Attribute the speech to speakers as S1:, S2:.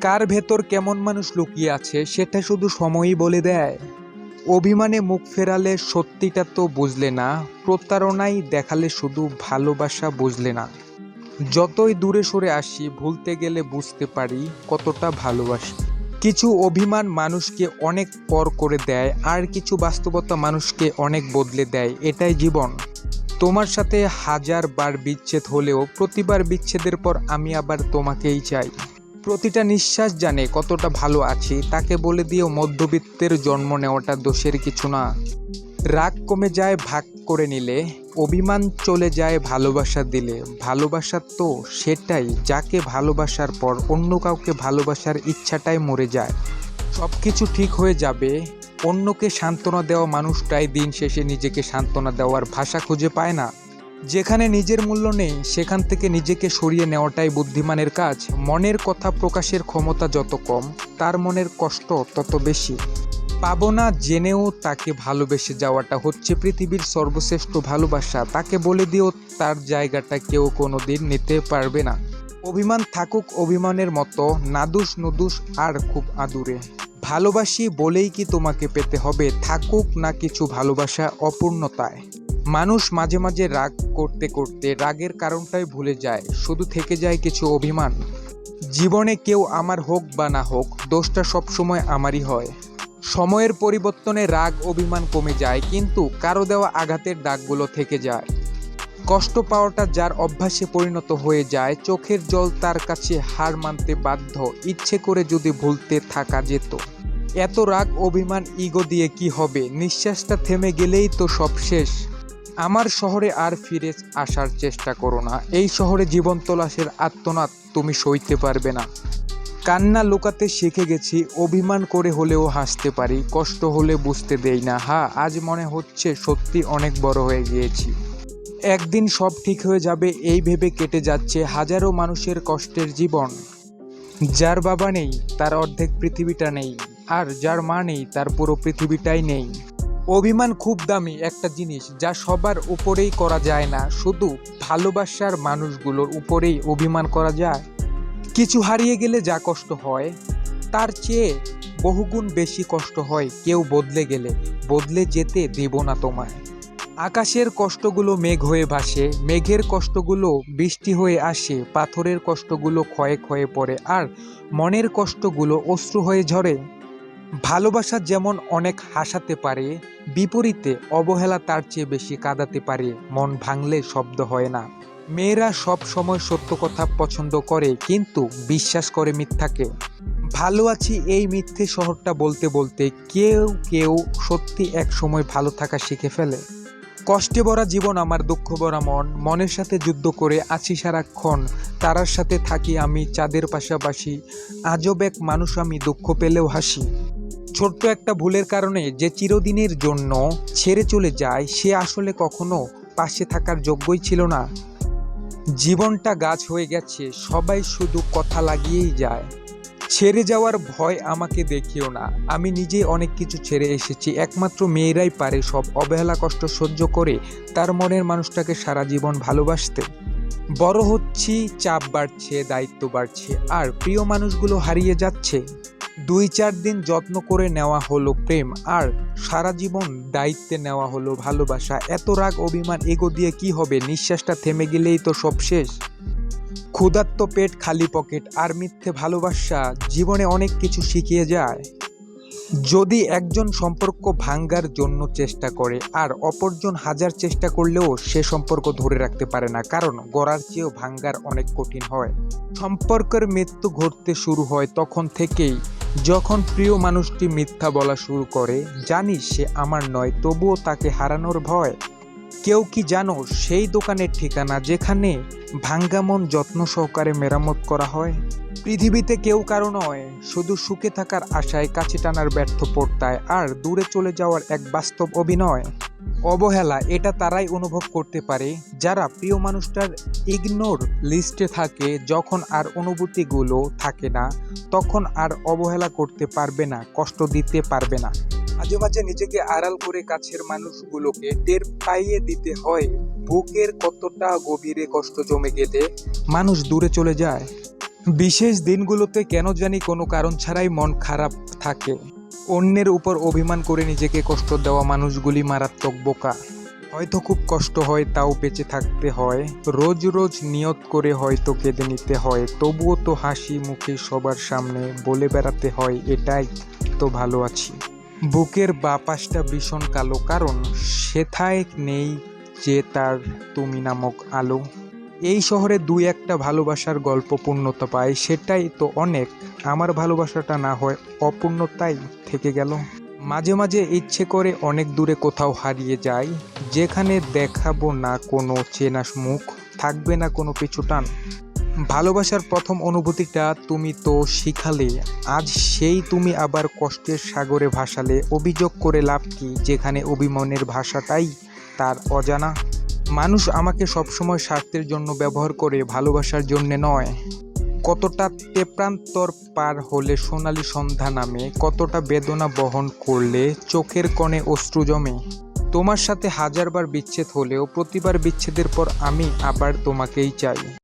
S1: কার ভেতর কেমন মানুষ লুকিয়ে আছে, সেটা শুধু সময়ই বলে দেয়। অভিমানে মুখ ফেরালে সত্যিটা তো বুঝলে না, প্রতারণাই দেখালে শুধু ভালোবাসা বুঝলে না। যতই দূরে সরে আসি, ভুলতে গেলে বুঝতে পারি কতটা ভালোবাসি। কিছু অভিমান মানুষকে অনেক পর করে দেয়, আর কিছু বাস্তবতা মানুষকে অনেক বদলে দেয়, এটাই জীবন। তোমার সাথে হাজার বার বিচ্ছেদ হলেও, প্রতিবার বিচ্ছেদের পর আমি আবার তোমাকেই চাই। প্রতিটা নিঃশ্বাস জানে কতটা ভালো আছি, তাকে বলে দিয়েও মধ্যবিত্তের জন্ম নেওয়াটা দোষের কিছু না। রাগ কমে যায় ভাগ করে নিলে, অভিমান চলে যায় ভালোবাসা দিলে। ভালোবাসা তো সেটাই, যাকে ভালোবাসার পর অন্য কাউকে ভালোবাসার ইচ্ছাটাই মরে যায়। সব কিছু ঠিক হয়ে যাবে, অন্যকে সান্ত্বনা দেওয়া মানুষটাই দিন শেষে নিজেকে সান্ত্বনা দেওয়ার ভাষা খুঁজে পায় না। যেখানে নিজের মূল্য নেই, সেখান থেকে নিজেকে সরিয়ে নেওয়াটাই বুদ্ধিমানের কাজ। মনের কথা প্রকাশের ক্ষমতা যত কম, তার মনের কষ্ট তত বেশি। পাবো না জেনেও তাকে ভালোবেসে যাওয়াটা হচ্ছে পৃথিবীর সর্বশ্রেষ্ঠ ভালোবাসা। তাকে বলে দিও তার জায়গাটা কেউ কোনো দিন নিতে পারবে না। অভিমান থাকুক অভিমানের মতো, নাদুস নুদুস আর খুব আদুরে। ভালোবাসি বলেই কি তোমাকে পেতে হবে? থাকুক না কিছু ভালোবাসা অপূর্ণতায়। মানুষ মাঝে মাঝে রাগ করতে করতে রাগের কারণটাই ভুলে যায়, শুধু থেকে যায় কিছু অভিমান। জীবনে কেউ আমার হোক বা না হোক, দোষটা সবসময় আমারই হয়। সময়ের পরিবর্তনে রাগ, অভিমান কমে যায়, কিন্তু কারও দেওয়া আঘাতের দাগগুলো থেকে যায়। কষ্ট পাওয়াটা যার অভ্যাসে পরিণত হয়ে যায়, চোখের জল তার কাছে হার মানতে বাধ্য, ইচ্ছে করে যদি ভুলতে থাকা যেত। এত রাগ, অভিমান, ইগো দিয়ে কি হবে? নিঃশ্বাসটা থেমে গেলেই তো সব শেষ। আমার শহরে আর ফিরে আসার চেষ্টা করো না। এই শহরে জীবন তলাশের আত্মনাদ তুমি সইতে পারবে না। কান্না লুকাতে শিখে গেছি, অভিমান করে হলেও হাসতে পারি, কষ্ট হলে বুঝতে দেই না। হ্যাঁ আজ মনে হচ্ছে সত্যি অনেক বড় হয়ে গিয়েছি। একদিন সব ঠিক হয়ে যাবে, এই ভেবে কেটে যাচ্ছে হাজারো মানুষের কষ্টের জীবন। যার বাবা নেই, তার অর্ধেক পৃথিবীটা নেই, আর যার মা নেই, তার পুরো পৃথিবীটাই নেই। অভিমান খুব দামি একটা জিনিস যা সবার উপরেই করা যায় না, শুধু ভালোবাসার মানুষগুলোর উপরেই অভিমান করা যায়। কিছু হারিয়ে গেলে যা কষ্ট হয়, তার চেয়ে বহুগুণ বেশি কষ্ট হয় কেউ বদলে গেলে, বদলে যেতে দেব না তোমায়। আকাশের কষ্টগুলো মেঘ হয়ে ভাসে, মেঘের কষ্টগুলো বৃষ্টি হয়ে আসে, পাথরের কষ্টগুলো ক্ষয়ে ক্ষয়ে পড়ে, আর মনের কষ্টগুলো অশ্রু হয়ে ঝরে। ভালোবাসা যেমন অনেক হাসাতে পারে, বিপরীতে অবহেলা তার চেয়ে বেশি কাঁদাতে পারে, মন ভাঙলে শব্দ হয় না। মেয়েরা সব সময় সত্য কথা পছন্দ করে, কিন্তু বিশ্বাস করে মিথ্যাকে। ভালো আছি এই মিথ্যে শহরটা বলতে বলতে কেউ কেউ সত্যি এক সময় ভালো থাকা শিখে ফেলে। কষ্টে ভরা জীবন আমার, দুঃখ ভরা মন, মনের সাথে যুদ্ধ করে আছি সারাক্ষণ, তারার সাথে থাকি আমি, চাঁদের পাশাপাশি। আজব এক মানুষ আমি, দুঃখ পেলেও হাসি। ছোট্ট একটা ভুলের কারণে যে চিরদিনের জন্য ছেড়ে চলে যায়, সে আসলে কখনো পাশে থাকার যোগ্যই ছিল না। জীবনটা গাছ হয়ে গেছে, সবাই শুধু কথা লাগিয়েই যায়। ছেড়ে যাওয়ার ভয় আমাকে দেখিও না। আমি নিজে অনেক কিছু ছেড়ে এসেছি, একমাত্র মেয়েরাই পারে সব অবহেলা, কষ্ট সহ্য করে তার মনের মানুষটাকে সারা জীবন ভালোবাসতে। বড় হচ্ছি, চাপ বাড়ছে, দায়িত্ব বাড়ছে, আর প্রিয় মানুষগুলো হারিয়ে যাচ্ছে। দুই চার দিন যত্ন করে নেওয়া হলো প্রেম আর সারা জীবন দায়িত্বে নেওয়া হলো ভালোবাসা। এত রাগ, অভিমান, এগো দিয়ে কি হবে? নিঃশ্বাসটা থেমে গেলেই তো সব শেষ। ক্ষুধার্ত পেট খালি পকেট আর মিথ্যে ভালোবাসা জীবনে অনেক কিছু শিখিয়ে যায়। যদি একজন সম্পর্ক ভাঙ্গার জন্য চেষ্টা করে আর অপরজন হাজার চেষ্টা করলেও সে সম্পর্ক ধরে রাখতে পারে না, কারণ গড়ার চেয়েও ভাঙ্গার অনেক কঠিন হয়। সম্পর্কের মৃত্যু ঘটতে শুরু হয় তখন থেকেই। যখন প্রিয় মানুষটি মিথ্যা বলা শুরু করে জানিস সে আমার নয়, তবুও তাকে হারানোর ভয়। কেউ কি জানো, সেই দোকানের ঠিকানা যেখানে ভাঙ্গামন যত্ন সহকারে মেরামত করা হয়? পৃথিবীতে কেউ কারও নয়, শুধু সুখে থাকার আশায় কাছে টানার ব্যর্থ পড়তায় আর দূরে চলে যাওয়ার এক বাস্তব অভিনয়। অবহেলা এটা তারাই অনুভব করতে পারে। যারা প্রিয় মানুষটার ইগনোর লিস্টে থাকে, যখন আর অনুভূতিগুলো থাকে না, তখন আর অবহেলা করতে পারবে না, কষ্ট দিতে পারবে না। মাঝে মাঝে নিজেকে আড়াল করে কাছের মানুষগুলোকে টের পাইয়ে দিতে হয়, বুকের কতটা গভীরে কষ্ট জমে গেলে মানুষ দূরে চলে যায়। বিশেষ দিনগুলোতে কেন জানি কোনো কারণ ছাড়াই মন খারাপ থাকে। অন্যের উপর অভিমান করে নিজেকে কষ্ট দেওয়া মানুষগুলি মারাত্মক বোকা। হয়তো খুব কষ্ট হয়, তাও বেঁচে থাকতে হয়। রোজ রোজ নিয়ত করে হয়তো কেঁদে নিতে হয়, তবুও তো হাসি মুখে সবার সামনে বলে বেড়াতে হয়, এটাই তো ভালো আছি। বুকের বাপাসটা ভীষণ কালো, কারণ সেথায় নেই যে তার তুমি নামক আলো। এই শহরে দুই একটা ভালোবাসার গল্প পূর্ণতা পায়, সেটাই তো অনেক। আমার ভালোবাসাটা না হয় অপূর্ণতাই থেকে গেল। মাঝে মাঝে ইচ্ছে করে অনেক দূরে কোথাও হারিয়ে যাই, যেখানে দেখাবো না কোনো চেনা মুখ, থাকবে না কোনো পিছু টান। ভালোবাসার প্রথম অনুভূতিটা তুমি তো শিখালে, আজ সেই তুমি আবার কষ্টের সাগরে ভাসালে। অভিযোগ করে লাভ কি? যেখানে অভিমানের ভাষাটাই তার অজানা। মানুষ আমাকে সবসময় স্বার্থের জন্য ব্যবহার করে, ভালোবাসার জন্যে নয়। কতটা তেপ্রান্তর পার হলে সোনালি সন্ধ্যা নামে, কতটা বেদনা বহন করলে চোখের কণে অশ্রু জমে। তোমার সাথে হাজারবার বিচ্ছেদ হলেও, প্রতিবার বিচ্ছেদের পর আমি আবার তোমাকেই চাই।